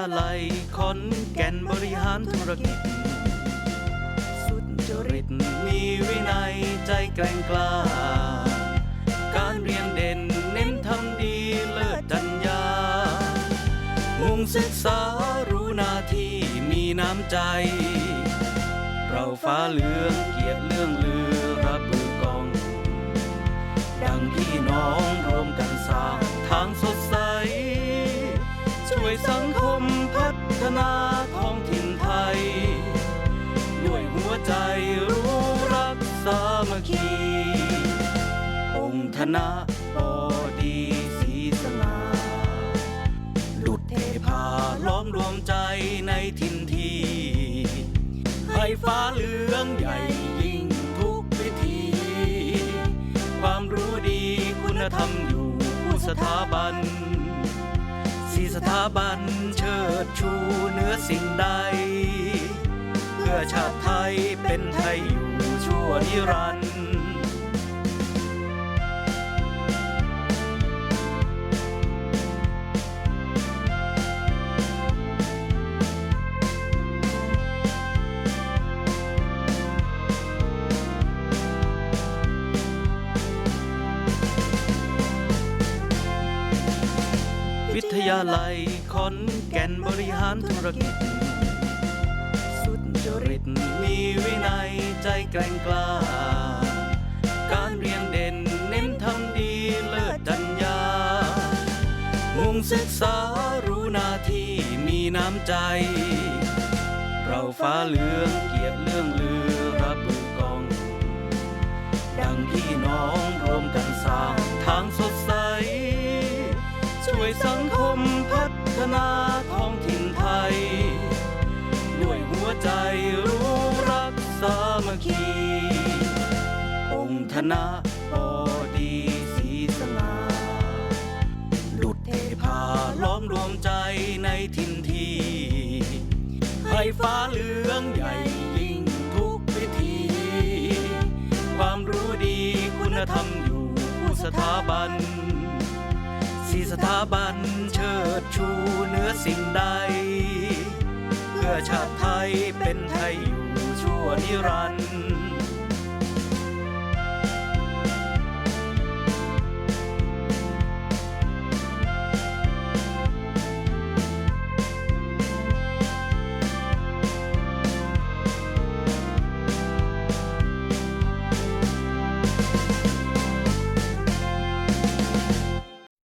าลัยขอนแก่นบริหารธุรกิจ สุดจริตมีวินัยใจแกร่งกล้า การเรียนเด่นเน้นทำดีเลิศจัญญา มุ่งศึกษารู้หน้าที่มีน้ำใจ เราฟ้าเหลืองเกียรติเรื่องลือ วยสังคมพัฒนาท้องถิ่นไทย ด้วยหัวใจรู้รักสามัคคี องค์ธนะบอดีสีสง่าดุดเทพาล้อมรวมใจในทินทีให้ฟ้าเหลืองใหญ่ยิ่งทุกวิธี ความรู้ดีคุณธรรมอยู่ผู้สถาบัน สีสถาบันเชิดชูเนื้อสิ่งใด เพื่อชาติไทยเป็นไทยอยู่ชั่วนิรันดร์ วิทยาลัยขอนแก่นบริหารธุรกิจ สุจริตมีวินัยใจแกร่งกล้า การเรียนเด่นเน้นทำดีเลิศจัญญา มุ่งศึกษารู้หน้าที่มีน้ำใจ เราฟ้าเหลืองเกียรติเรื่องลือรับมือกอง ดังพี่น้องรวมกันสร้างทางสด องค์ธนะบอดีสีสง่าดุดเทพาล้อมรวมใจในทินทีให้ฟ้าเหลืองใหญ่ยิ่งทุกวิธี ความรู้ดีคุณธรรมอยู่ผู้สถาบันสีสถาบันเชิดชูเหนือสิ่งใด เพื่อชาติไทยเป็นไทยอยู่ชั่วนิรันดร์